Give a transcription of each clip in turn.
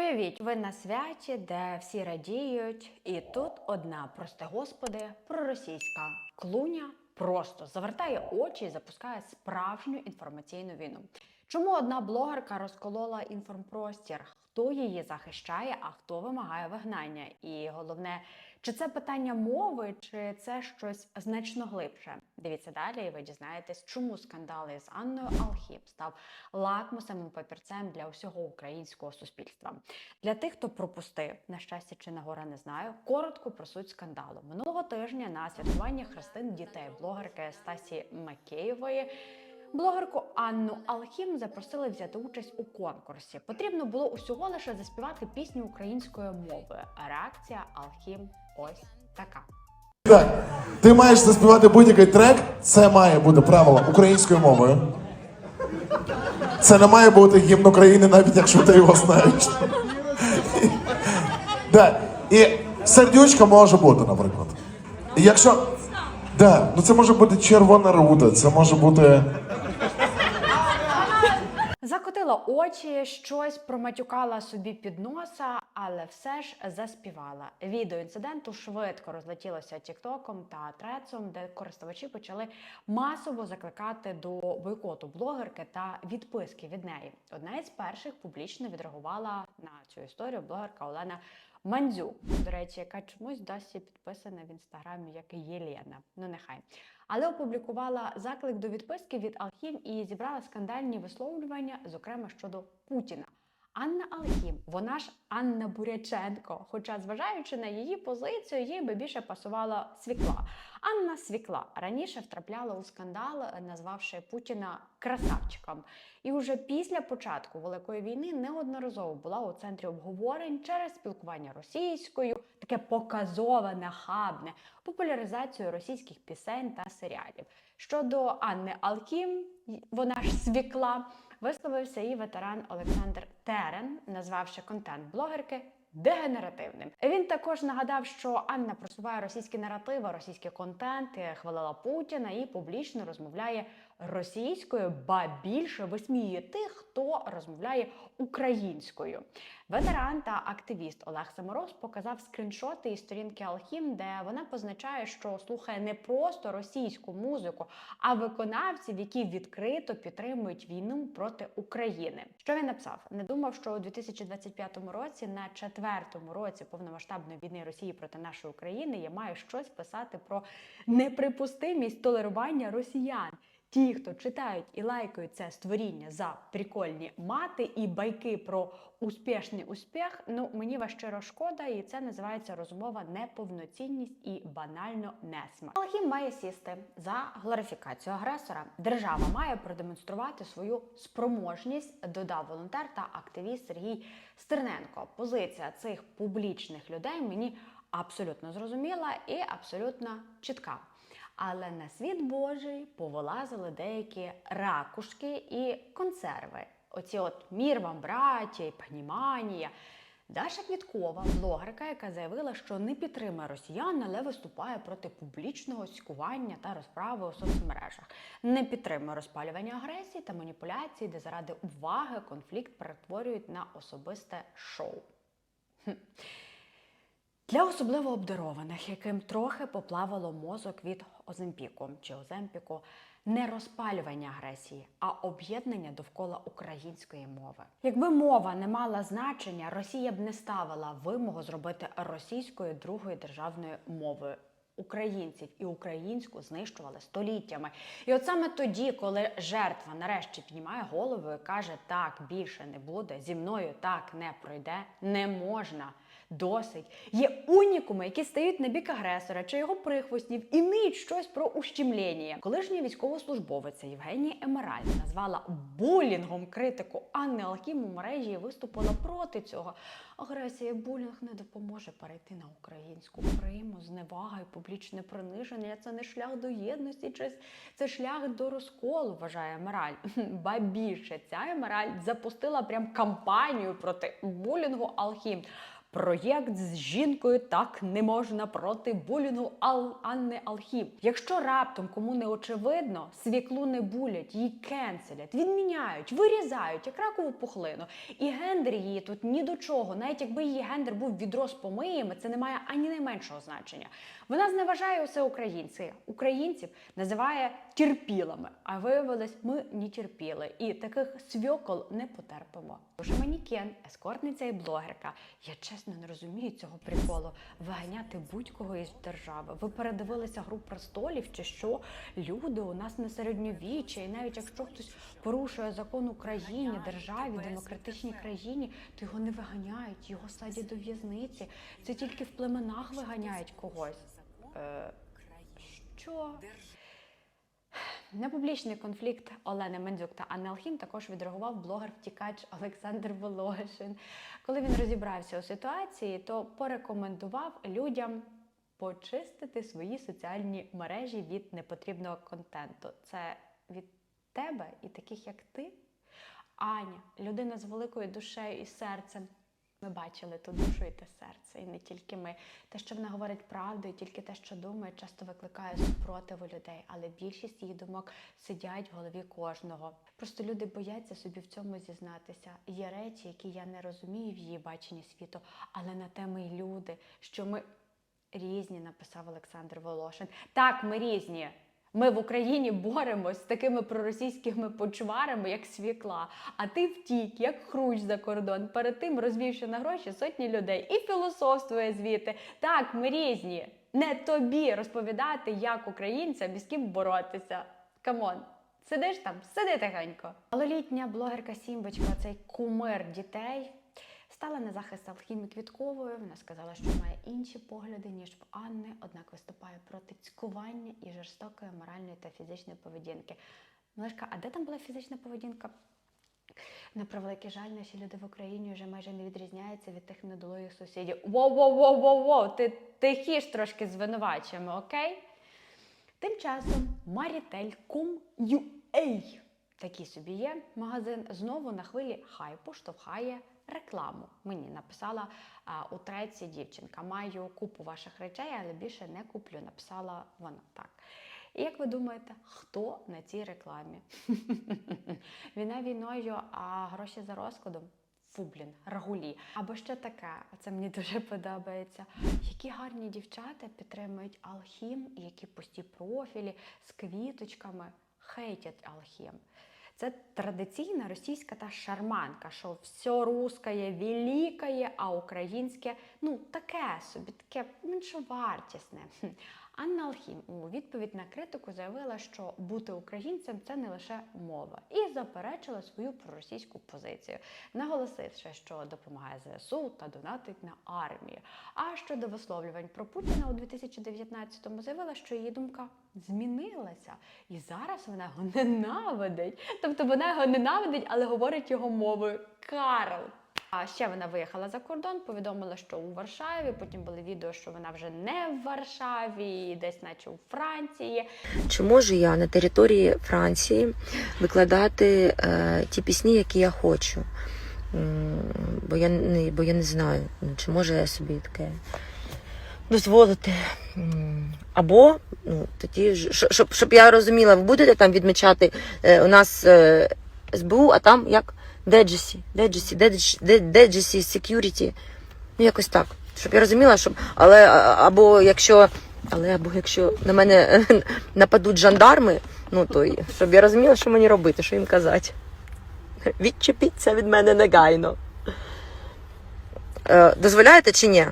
Уявіть, ви на святі, де всі радіють, і тут одна, просто господи, проросійська клуня просто завертає очі і запускає справжню інформаційну війну. Чому одна блогерка розколола інформпростір? Хто її захищає, а хто вимагає вигнання? І головне, чи це питання мови, чи це щось значно глибше? Дивіться далі, і ви дізнаєтесь, чому скандали з Анною Алхім став лакмусовим папірцем для усього українського суспільства. Для тих, хто пропустив, на щастя чи на гора не знаю, коротко про суть скандалу. Минулого тижня на святкування хрестин дітей блогерки Стасі Макеєвої. Блогерку Анну Алхім запросили взяти участь у конкурсі. Потрібно було усього лише заспівати пісню українською мовою. А реакція Алхім ось така. Так, ти маєш заспівати будь-який трек, це має бути правило українською мовою. Це не має бути гімн України, навіть якщо ти його знаєш. Да. І сердючка може бути, наприклад. Якщо. Да, ну це може бути червона рута, це може бути. Закотила очі, щось проматюкала собі під носа, але все ж заспівала. Відео інциденту швидко розлетілося тіктоком та трецом, де користувачі почали масово закликати до бойкоту блогерки та відписки від неї. Одна із перших публічно відреагувала на цю історію блогерка Олена Мандзюк, до речі, яка чомусь досі підписана в інстаграмі як Єлена. Ну нехай. Але опублікувала заклик до відписки від алхів і зібрала скандальні висловлювання, зокрема щодо Путіна. Анна Алхім, вона ж Анна Буряченко. Хоча, зважаючи на її позицію, їй би більше пасувала свікла. Анна Свікла раніше втрапляла у скандал, назвавши Путіна красавчиком. І вже після початку Великої війни неодноразово була у центрі обговорень через спілкування російською, таке показове, нахабне, популяризацію російських пісень та серіалів. Щодо Анни Алхім, вона ж свікла, висловився і ветеран Олександр Терен, назвавши контент блогерки. Дегенеративним він також нагадав, що Анна просуває російські наративи, російський контент, хвалила Путіна і публічно розмовляє російською, ба більше висміює тих, хто розмовляє українською. Ветеран та активіст Олег Самороз показав скріншоти із сторінки Алхім, де вона позначає, що слухає не просто російську музику, а виконавців, які відкрито підтримують війну проти України. Що він написав? Не думав, що у 2025 році, на четвертому році повномасштабної війни Росії проти нашої України, я маю щось писати про неприпустимість толерування росіян. Ті, хто читають і лайкають це створіння за прикольні мати і байки про успішний успіх, ну мені вас щиро шкода, і це називається розмова неповноцінність і банально несмак. Алхім має сісти за глорифікацію агресора. Держава має продемонструвати свою спроможність, додав волонтер та активіст Сергій Стерненко. Позиція цих публічних людей мені абсолютно зрозуміла і абсолютно чітка. Але на світ Божий повилазили деякі ракушки і консерви. Оці от мір вам, браті, і поніманія. Даша Квіткова, блогерка, яка заявила, що не підтримує росіян, але виступає проти публічного цькування та розправи у соцмережах, не підтримує розпалювання агресії та маніпуляцій, де заради уваги конфлікт перетворюють на особисте шоу. Хм. Для особливо обдарованих, яким трохи поплавало мозок від Оземпіку чи Оземпіку, не розпалювання агресії, а об'єднання довкола української мови. Якби мова не мала значення, Росія б не ставила вимогу зробити російською другою державною мовою. Українців і українську знищували століттями. І от саме тоді, коли жертва нарешті піднімає голову і каже, так більше не буде, зі мною так не пройде, не можна. Досить є унікуми, які стають на бік агресора чи його прихвостнів і ниють щось про ущемлення. Колишня військовослужбовиця Євгенія Емераль назвала булінгом критику Анни Алхім у мережі і виступила проти цього. Агресія булінг не допоможе перейти на українську приму, зневага і публічне приниження. Це не шлях до єдності, чи це шлях до розколу, вважає Емераль. Ба більше ця Емераль запустила прям кампанію проти булінгу Алхім. Проєкт з жінкою так не можна проти булінгу Ал Анни Алхім. Якщо раптом кому не очевидно, свіклу не булять, її кенселять, відміняють, вирізають як ракову пухлину. І гендер її тут ні до чого. Навіть якби її гендер був відро з помиями, це не має ані найменшого значення. Вона зневажає усе українці. Українців називає терпілами. А виявилось, ми не терпіли. І таких свьокол не потерпимо. Уже манікен, ескортниця і блогерка. Я чесно не розумію цього приколу. Виганяти будь-кого із держави. Ви передивилися гру престолів чи що? Люди у нас на середньовіччя, і навіть якщо хтось порушує закон Україні, державі, демократичній країні, то його не виганяють, його садять до в'язниці. Це тільки в племенах виганяють когось. Е, що? На публічний конфлікт Олени Мендзюк та Анни Алхім також відреагував блогер-втікач Олександр Волошин. Коли він розібрався у ситуації, то порекомендував людям почистити свої соціальні мережі від непотрібного контенту. Це від тебе і таких, як ти. Аня, людина з великою душею і серцем. Ми бачили ту душу і те серце, і не тільки ми. Те, що вона говорить правду, і тільки те, що думає, часто викликає супротиву людей, але більшість її думок сидять в голові кожного. Просто люди бояться собі в цьому зізнатися. Є речі, які я не розумію в її баченні світу, але на те ми й люди, що ми різні, написав Олександр Волошин. Так, ми різні. Ми в Україні боремось з такими проросійськими почварами, як свікла. А ти втік, як хрущ за кордон, перед тим розвівши на гроші сотні людей і філософствує звідти. Так, ми різні. Не тобі розповідати, як українцям і з ким боротися. Камон. Сидиш там, сиди тихенько. Малолітня блогерка Сімбочка, цей кумир дітей, стала на захист Алхімі Квіткової. Вона сказала, що має інші погляди, ніж в Анни, однак виступає проти цькування і жорстокої моральної та фізичної поведінки. Малешка, а де там була фізична поведінка? На превеликий жаль, наші люди в Україні вже майже не відрізняються від тих недолугих сусідів. Воу-воу-воу-воу-воу, ти тихіш трошки звинувачуємо, окей? Тим часом Maritel.com.ua Такий собі є магазин. Знову на хвилі хайпу штовхає рекламу. Мені написала а, у треці дівчинка. Маю купу ваших речей, але більше не куплю. Написала вона так. І як ви думаєте, хто на цій рекламі? Війна війною, а гроші за розкладом? Фу, блін, рагулі. Або ще таке, це мені дуже подобається. Які гарні дівчата підтримують Алхім, які пусті профілі з квіточками хейтять Алхім. Це традиційна російська та шарманка, що все русское великое, а українське ну таке собі, таке меншовартісне. Анна Алхім у відповідь на критику заявила, що бути українцем це не лише мова, і заперечила свою проросійську позицію, наголосивши, що допомагає ЗСУ та донатить на армію. А щодо висловлювань про Путіна у 2019-му заявила, що її думка змінилася, і зараз вона його ненавидить. Тобто вона його ненавидить, але говорить його мовою Карл. А ще вона виїхала за кордон, повідомила, що у Варшаві. Потім були відео, що вона вже не в Варшаві, десь, наче у Франції. Чи можу я на території Франції викладати е, ті пісні, які я хочу? Бо я не, бо я не знаю, ну, чи можу я собі таке дозволити. Або ну, тоді, щоб, щоб я розуміла, ви будете там відмічати е, у нас е, СБУ, а там як Деджесі, Деджесі, Деджесі Security. Ну, якось так. Щоб я розуміла, щоб. Але або якщо. Але або якщо на мене нападуть жандарми, ну то й- щоб я розуміла, що мені робити, що їм казати. Відчепіться від мене негайно. Е, дозволяєте чи ні?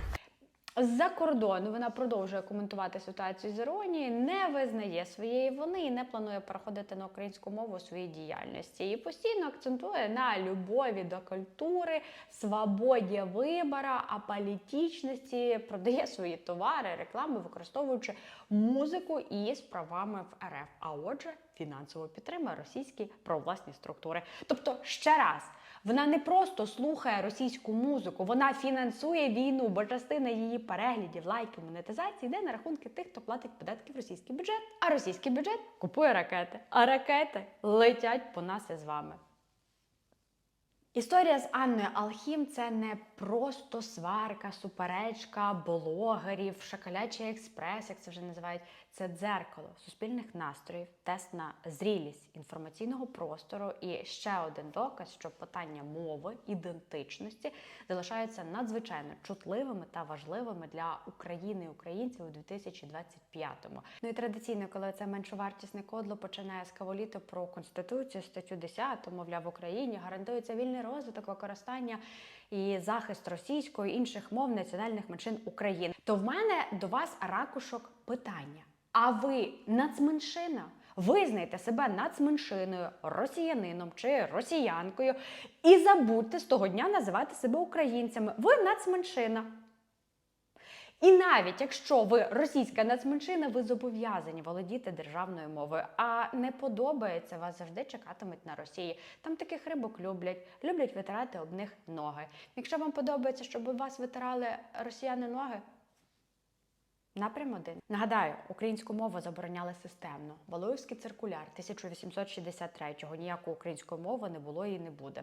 З-за кордону вона продовжує коментувати ситуацію з іронії, не визнає своєї вини і не планує переходити на українську мову у своїй діяльності. І постійно акцентує на любові до культури, свободі вибора, аполітичності, продає свої товари, реклами, використовуючи музику із правами в РФ. А отже, фінансово підтримує російські провласні структури. Тобто, ще раз. Вона не просто слухає російську музику, вона фінансує війну, бо частина її переглядів, лайків, монетизації йде на рахунки тих, хто платить податки в російський бюджет. А російський бюджет купує ракети. А ракети летять по нас із вами. Історія з Анною Алхім це не просто сварка, суперечка, блогерів, шакалячий експрес, як це вже називають. Це дзеркало суспільних настроїв, тест на зрілість інформаційного простору і ще один доказ, що питання мови, ідентичності залишаються надзвичайно чутливими та важливими для України і українців у 2025-му. Ну і традиційно, коли це меншовартісне кодло починає скаволіти про конституцію, статтю 10, мовляв, в Україні гарантується вільний розвиток, використання і захист російської інших мов національних меншин України. То в мене до вас ракушок питання. А ви нацменшина? Визнайте себе нацменшиною, росіянином чи росіянкою і забудьте з того дня називати себе українцями. Ви нацменшина. І навіть якщо ви російська нацменшина, ви зобов'язані володіти державною мовою. А не подобається, вас завжди чекатимуть на Росії. Там таких рибок люблять, люблять витирати об них ноги. Якщо вам подобається, щоб вас витирали росіяни ноги. Напрям один. Нагадаю, українську мову забороняли системно. Валуївський циркуляр 1863-го. Ніякої української мови не було і не буде.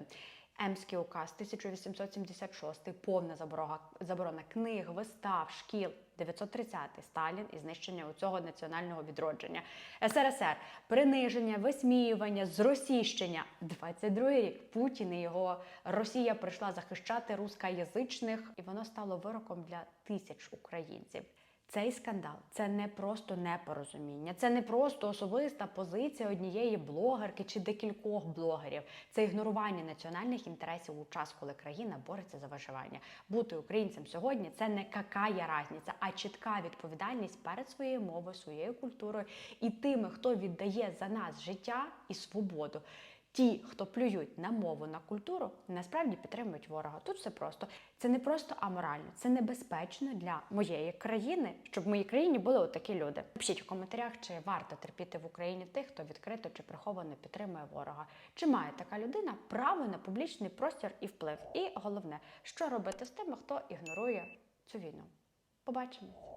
Емський указ 1876, повна заборога, заборона книг, вистав, шкіл. 930 Сталін і знищення цього національного відродження. СРСР приниження, висміювання, зросійщення. 22 рік Путін і його Росія прийшла захищати рускоязичних, і воно стало вироком для тисяч українців. Цей скандал це не просто непорозуміння, це не просто особиста позиція однієї блогерки чи декількох блогерів. Це ігнорування національних інтересів у час, коли країна бореться за виживання. Бути українцем сьогодні це не какая разниця, а чітка відповідальність перед своєю мовою, своєю культурою і тими, хто віддає за нас життя і свободу. Ті, хто плюють на мову, на культуру, насправді підтримують ворога. Тут все просто. Це не просто аморально, це небезпечно для моєї країни, щоб в моїй країні були отакі люди. Пишіть у коментарях, чи варто терпіти в Україні тих, хто відкрито чи приховано підтримує ворога. Чи має така людина право на публічний простір і вплив? І головне, що робити з тими, хто ігнорує цю війну? Побачимо.